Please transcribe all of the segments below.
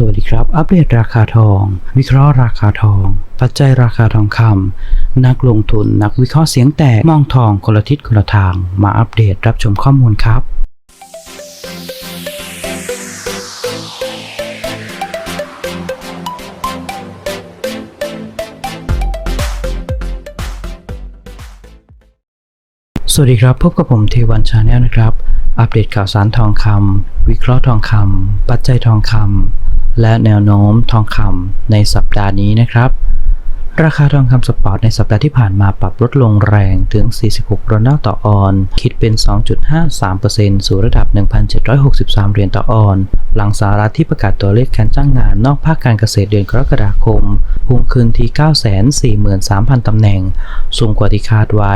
สวัสดีครับ อัปเดตราคาทอง วิเคราะห์ราคาทอง ปัจจัยราคาทองคำนักลงทุนนักวิเคราะห์เสียงแตกมองทองคนละทิศคนละทาง มาอัปเดตรับชมข้อมูลครับสวัสดีครับ พบกับผมเทวันชาแนลนะครับ อัปเดตข่าวสารทองคำวิเคราะห์ทองคำปัจจัยทองคำ และแนวโน้มทองคำในสัปดาห์นี้นะครับ ราคาทองคำสปอร์ตในสัปดาห์ที่ผ่านมาปรับลดลงแรงถึง 46ดอลลาร์ต่อออน คิดเป็น 2.53%สู่ระดับ 1,763 เหรียญต่อออน หลังสหรัฐที่ประกาศตัวเลขการจ้างงานนอกภาคการเกษตรเดือนกรกฎาคมพุ่งขึ้นที่ 943,000 ตำแหน่ง สูงกว่าที่คาดไว้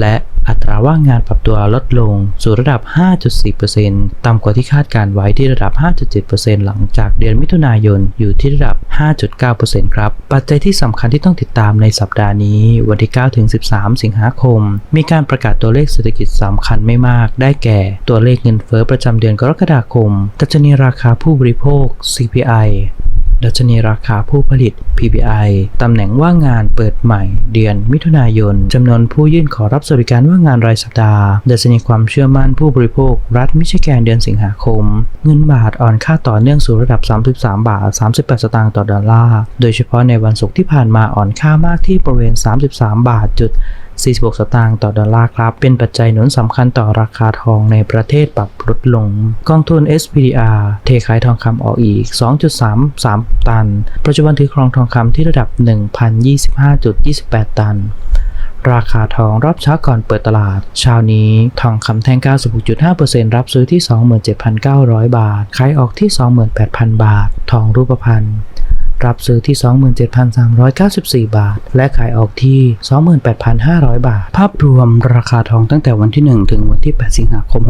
และอัตราว่างงานปรับตัวลดลงสู่ระดับ 5.4%ต่ำกว่าที่คาดการไว้ที่ระดับ 5.7%หลังจากเดือนมิถุนายนอยู่ที่ระดับ 5.9%ครับ ปัจจัยที่สำคัญที่ต้องติดตามในสัปดาห์นี้ วันที่ 9 ถึง 13 สิงหาคม มีการประกาศตัวเลขเศรษฐกิจสำคัญไม่มาก ได้แก่ ตัวเลขเงินเฟ้อประจำเดือนกรกฎาคมดัชนีราคาผู้บริโภค CPI ดัชนีราคาผู้ผลิต PPI ตำแหน่งว่างงานเปิดใหม่ เดือนมิถุนายนจำนวนผู้ยื่นขอรับสวัสดิการว่างงานรายสัปดาห์ ดัชนีความเชื่อมั่นผู้บริโภค รัฐมิชิแกนเดือนสิงหาคม เงินบาทอ่อนค่าต่อเนื่องสู่ระดับ 33 บาท 38 สตางค์ต่อดอลลาร์ โดยเฉพาะในวันศุกร์ที่ผ่านมาอ่อนค่ามากที่บริเวณ 33 บาทจุด 46 สตางค์ต่อดอลลาร์ครับ เป็นปัจจัยหนุนสำคัญต่อราคาทองในประเทศปรับลดลง กองทุน SPDR เทขายทองคำออกอีก 2.33 ตัน ปัจจุบันถือครองทองคำที่ระดับ 1,025.28 ตันราคาทองรอบเช้าก่อนเปิดตลาด เช้านี้ทองคำแท่ง 96.5%รับซื้อที่ 27,900 บาท ขายออกที่ 28,000 บาท ทองรูปพรรณ รับซื้อที่ 27,394 บาท และขายออกที่ 28,500 บาท ภาพรวมราคาทองตั้งแต่วันที่ 1 ถึงวันที่ 8 สิงหาคม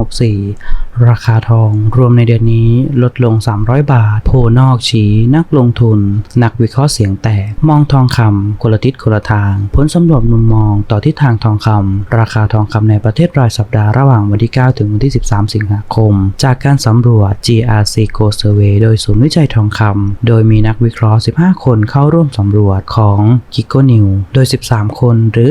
64 ราคาทองรวมในเดือนนี้ลดลง 300 บาท โพนอกชี้นักลงทุน นักวิเคราะห์เสียงแตก มองทองคำคนละทิศคนละทาง ผลสำรวจมุมมองต่อทิศทางทองคำราคาทองคำในประเทศรายสัปดาห์ระหว่างวันที่ 9 ถึงวันที่ 13 สิงหาคม จากการสำรวจ GRC Go Survey โดยศูนย์วิจัยทองคำโดยมีนักวิเคราะห์15 คนเข้าร่วมสำรวจของ k i k o New โดย 13 คนหรือ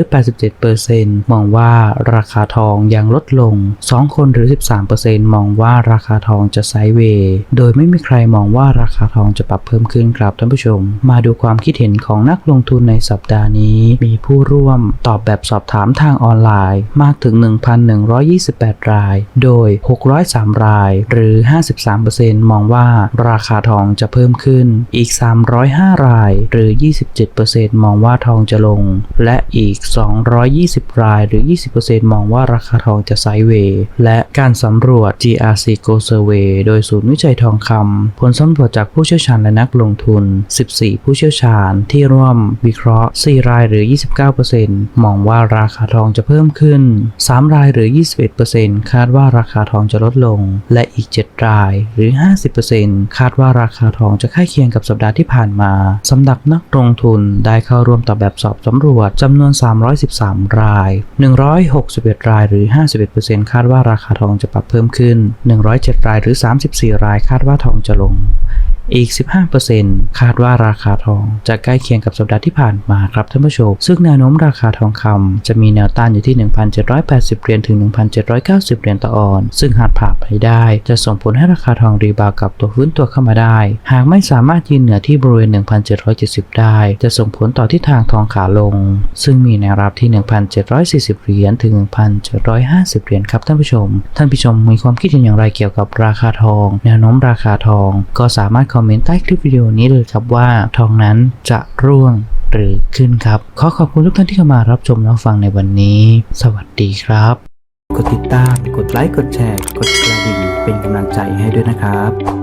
87%มองว่าราคาทองยังลดลง 2 คนหรือ 13%มองว่าราคาทองจะไซด์เวย์ โดยไม่มีใครมองว่าราคาทองจะปรับเพิ่มขึ้นครับท่านผู้ชม มาดูความคิดเห็นของนักลงทุนในสัปดาห์นี้ มีผู้ร่วมตอบแบบสอบถามทางออนไลน์ มากถึง 1,128 ราย โดย 603 ราย หรือ 53%มองว่าราคาทองจะเพิ่มขึ้นอีก 300 305 ราย หรือ 27%มองว่าทองจะลง และอีก 220 ราย หรือ 20%มองว่าราคาทองจะไซด์เวย์และการสำรวจ GRC Go Survey โดยศูนย์วิจัยทองคำผลสำรวจจากผู้เชี่ยวชาญและนักลงทุน 14 ผู้เชี่ยวชาญที่ร่วมวิเคราะห์ 4 รายหรือ 29%มองว่าราคาทองจะเพิ่มขึ้น 3 รายหรือ 21%คาดว่าราคาทองจะลดลง และอีก 7 รายหรือ 50%คาดว่าราคาทองจะใกล้เคียงกับสัปดาห์ที่ผ่านมาสำหรับนักลงทุนได้เข้าร่วมตอบแบบสอบสำรวจจำนวน 313 ราย 161 รายหรือ 51%คาดว่าราคาทองจะปรับเพิ่มขึ้น 107 รายหรือ 34 รายคาดว่าทองจะลง อีก 15%คาดว่าราคาทองจะใกล้เคียงกับสัปดาห์ที่ผ่านมาครับท่านผู้ชม ซึ่งแนวโน้มราคาทองคำจะมีแนวต้านอยู่ที่ 1,780 เหรียญถึง 1,790 เหรียญต่อออนซ์ซึ่งหากผ่านไปได้ จะส่งผลให้ราคาทองรีบาวกับตัวฟื้นตัวเข้ามาได้ หากไม่สามารถยืนเหนือที่บริเวณ 1,770 ได้ จะส่งผลต่อทิศทางทองขาลง ซึ่งมีแนวรับที่ 1,740 เหรียญถึง 1,750 เหรียญครับท่านผู้ชม ท่านผู้ชมมีความคิดเห็นอย่างไรเกี่ยวกับราคาทอง แนวโน้มราคาทองก็สามารถคอมเมนต์ใต้คลิปวิดีโอนี้เลยครับว่าทองนั้นจะร่วงหรือขึ้นครับ ขอขอบคุณทุกท่านที่เข้ามารับชมรับฟังในวันนี้ สวัสดีครับ กดติดตาม กดไลค์ กดแชร์ กดกระดิ่ง เป็นกำลังใจให้ด้วยนะครับ